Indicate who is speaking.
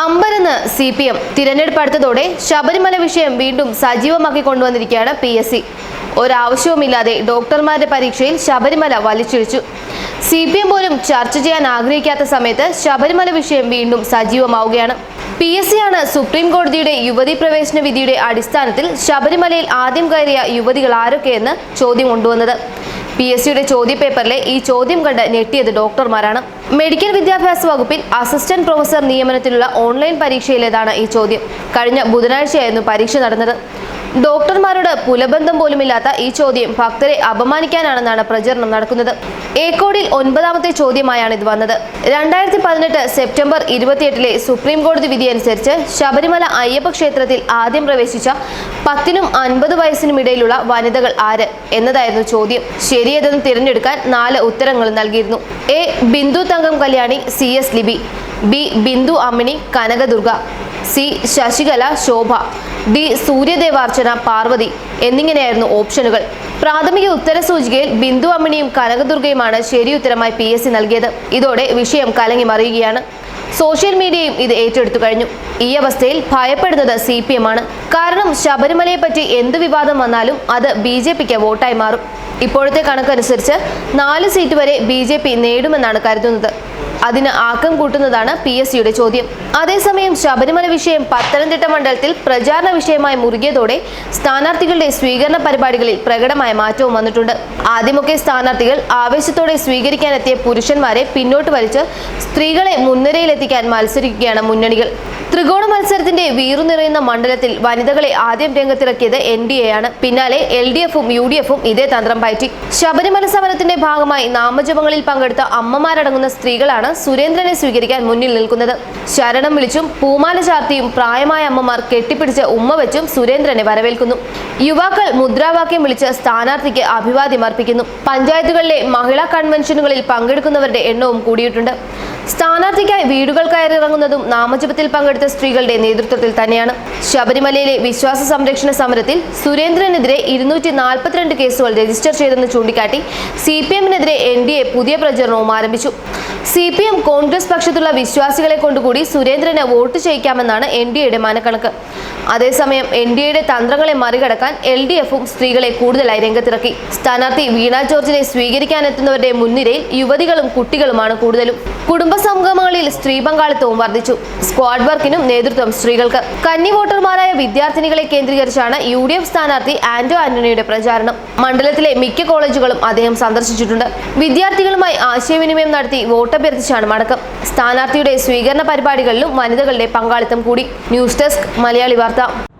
Speaker 1: അമ്പരെന്ന് C P M തിരഞ്ഞെടുപ്പ് അടുത്തതോടെ ശബരിമല വിഷയം വീണ്ടും സജീവമാക്കി കൊണ്ടുവന്നിരിക്കുകയാണ് പി എസ് സി. ഒരാവശ്യവുമില്ലാതെ ഡോക്ടർമാരുടെ പരീക്ഷയിൽ ശബരിമല വലിച്ചിഴിച്ചു. സി പി എം പോലും ചർച്ച ചെയ്യാൻ ആഗ്രഹിക്കാത്ത സമയത്ത് ശബരിമല വിഷയം വീണ്ടും സജീവമാവുകയാണ്. പി എസ് സി ആണ് സുപ്രീം കോടതിയുടെ യുവതി പ്രവേശന വിധിയുടെ അടിസ്ഥാനത്തിൽ ശബരിമലയിൽ ആദ്യം കയറിയ യുവതികൾ ആരൊക്കെയെന്ന് ചോദ്യം കൊണ്ടുവന്നത്. പി എസ് സിയുടെ ചോദ്യപേപ്പറിലെ ഈ ചോദ്യം കണ്ട് ഞെട്ടിയത് ഡോക്ടർമാരാണ്. മെഡിക്കൽ വിദ്യാഭ്യാസ വകുപ്പിൽ അസിസ്റ്റന്റ് പ്രൊഫസർ നിയമനത്തിലുള്ള ഓൺലൈൻ പരീക്ഷയിലേതാണ് ഈ ചോദ്യം. കഴിഞ്ഞ ബുധനാഴ്ചയായിരുന്നു പരീക്ഷ നടന്നത്. ഡോക്ടർമാരോട് പുലബന്ധം പോലുമില്ലാത്ത ഈ ചോദ്യം ഭക്തരെ അപമാനിക്കാനാണെന്നാണ് പ്രചരണം നടക്കുന്നത്. ഏക്കോടിൽ ഒൻപതാമത്തെ ചോദ്യമായാണ് ഇത് വന്നത്. രണ്ടായിരത്തി പതിനെട്ട് സെപ്റ്റംബർ ഇരുപത്തിയെട്ടിലെ സുപ്രീം കോടതി വിധി അനുസരിച്ച് ശബരിമല അയ്യപ്പ ക്ഷേത്രത്തിൽ ആദ്യം പ്രവേശിച്ച പത്തിനും അൻപത് വയസ്സിനും ഇടയിലുള്ള വനിതകൾ ആര് എന്നതായിരുന്നു ചോദ്യം. ശരിയതെന്ന് തിരഞ്ഞെടുക്കാൻ നാല് ഉത്തരങ്ങൾ നൽകിയിരുന്നു. A. Bindu Thankam Kalyani C. S. Libi. B. Bindu Ammini Kanakadurga. C Sasikala Shobha D Suryadevarchana Parvathi എന്നിങ്ങനെയായിരുന്നു ഓപ്ഷനുകൾ. പ്രാഥമിക ഉത്തര സൂചികയിൽ ബിന്ദു അമ്മിണിയും കനകദുർഗയുമാണ് ശരി ഉത്തരമായി പി എസ് സി നൽകിയത്. ഇതോടെ വിഷയം കലങ്ങി മറിയുകയാണ്. സോഷ്യൽ മീഡിയയും ഇത് ഏറ്റെടുത്തു കഴിഞ്ഞു. ഈ അവസ്ഥയിൽ ഭയപ്പെടുന്നത് സി പി എം ആണ്. കാരണം ശബരിമലയെപ്പറ്റി എന്ത് വിവാദം വന്നാലും അത് ബി ജെ പിക്ക് വോട്ടായി മാറും. ഇപ്പോഴത്തെ കണക്കനുസരിച്ച് നാല് സീറ്റ് വരെ ബി ജെ പി നേടുമെന്നാണ് കരുതുന്നത്. അതിന് ആക്കം കൂട്ടുന്നതാണ് പി എസ് സിയുടെ ചോദ്യം. അതേസമയം ശബരിമല വിഷയം പത്തനംതിട്ട മണ്ഡലത്തിൽ പ്രചാരണ വിഷയമായി മുറുകിയതോടെ സ്ഥാനാർത്ഥികളുടെ സ്വീകരണ പരിപാടികളിൽ പ്രകടമായ മാറ്റവും വന്നിട്ടുണ്ട്. ആദ്യമൊക്കെ സ്ഥാനാർത്ഥികൾ ആവേശത്തോടെ സ്വീകരിക്കാനെത്തിയ പുരുഷന്മാരെ പിന്നോട്ട് വലിച്ച് സ്ത്രീകളെ മുൻനിരയിലെത്തിക്കാൻ മത്സരിക്കുകയാണ് മുന്നണികൾ. ത്രികോണ മത്സരത്തിന്റെ വീറു നിറയുന്ന മണ്ഡലത്തിൽ വനിതകളെ ആദ്യം രംഗത്തിറക്കിയത് എൻ ഡി എ ആണ്. പിന്നാലെ എൽ ഡി എഫും യു ഡി എഫും ഇതേ തന്ത്രം പയറ്റി. ശബരിമല സമരത്തിന്റെ ഭാഗമായി നാമജപങ്ങളിൽ പങ്കെടുത്ത അമ്മമാരടങ്ങുന്ന സ്ത്രീകളാണ് സുരേന്ദ്രനെ സ്വീകരിക്കാൻ മുന്നിൽ നിൽക്കുന്നത്. ശരണം വിളിച്ചും പൂമാല ചാർത്തിയും പ്രായമായ അമ്മമാർ കെട്ടിപ്പിടിച്ച് ഉമ്മ വെച്ചും സുരേന്ദ്രനെ വരവേൽക്കുന്നു. യുവാക്കൾ മുദ്രാവാക്യം വിളിച്ച് സ്ഥാനാർത്ഥിക്ക് അഭിവാദ്യം അർപ്പിക്കുന്നു. പഞ്ചായത്തുകളിലെ മഹിളാ കൺവെൻഷനുകളിൽ പങ്കെടുക്കുന്നവരുടെ എണ്ണവും കൂടിയിട്ടുണ്ട്. സ്ഥാനാർത്ഥിക്കായി വീടുകൾ കയറിയിറങ്ങുന്നതും നാമജപത്തിൽ പങ്കെടുത്ത സ്ത്രീകളുടെ നേതൃത്വത്തിൽ തന്നെയാണ്. ശബരിമലയിലെ വിശ്വാസ സംരക്ഷണ സമരത്തിൽ സുരേന്ദ്രനെതിരെ ഇരുന്നൂറ്റി നാൽപ്പത്തിരണ്ട് കേസുകൾ രജിസ്റ്റർ ചെയ്തെന്ന് ചൂണ്ടിക്കാട്ടി സി പി എമ്മിനെതിരെ എൻ ഡി എ പുതിയ പ്രചരണവും ആരംഭിച്ചു. സി പി എം കോൺഗ്രസ് പക്ഷത്തുള്ള വിശ്വാസികളെ കൊണ്ടുകൂടി സുരേന്ദ്രന് വോട്ട് ചെയ്യിക്കാമെന്നാണ് എൻ ഡി എയുടെ മാനക്കണക്ക്. അതേസമയം എൻ ഡി എയുടെ തന്ത്രങ്ങളെ മറികടക്കാൻ എൽ ഡി എഫും സ്ത്രീകളെ കൂടുതലായി രംഗത്തിറക്കി. സ്ഥാനാർത്ഥി വീണ ജോർജിനെ സ്വീകരിക്കാനെത്തുന്നവരുടെ മുൻനിരയിൽ യുവതികളും കുട്ടികളുമാണ് കൂടുതലും. കുടുംബ സംഗമങ്ങളിൽ സ്ത്രീ പങ്കാളിത്തവും വർദ്ധിച്ചു. സ്ക്വാഡ് വർക്കിനും നേതൃത്വം സ്ത്രീകൾക്ക്. കന്നി വോട്ടർമാരായ വിദ്യാർത്ഥിനികളെ കേന്ദ്രീകരിച്ചാണ് യു ഡി എഫ് സ്ഥാനാർത്ഥി ആന്റോ ആന്റണിയുടെ പ്രചാരണം. മണ്ഡലത്തിലെ മിക്ക കോളേജുകളും അദ്ദേഹം സന്ദർശിച്ചിട്ടുണ്ട്. വിദ്യാർത്ഥികളുമായി ആശയവിനിമയം നടത്തി വോട്ടഭ്യർത്ഥിച്ചാണ് മടക്കം. സ്ഥാനാർത്ഥിയുടെ സ്വീകരണ പരിപാടികളിലും വനിതകളുടെ പങ്കാളിത്തം കൂടി. ന്യൂസ് ഡെസ്ക് മലയാളി വാർത്ത.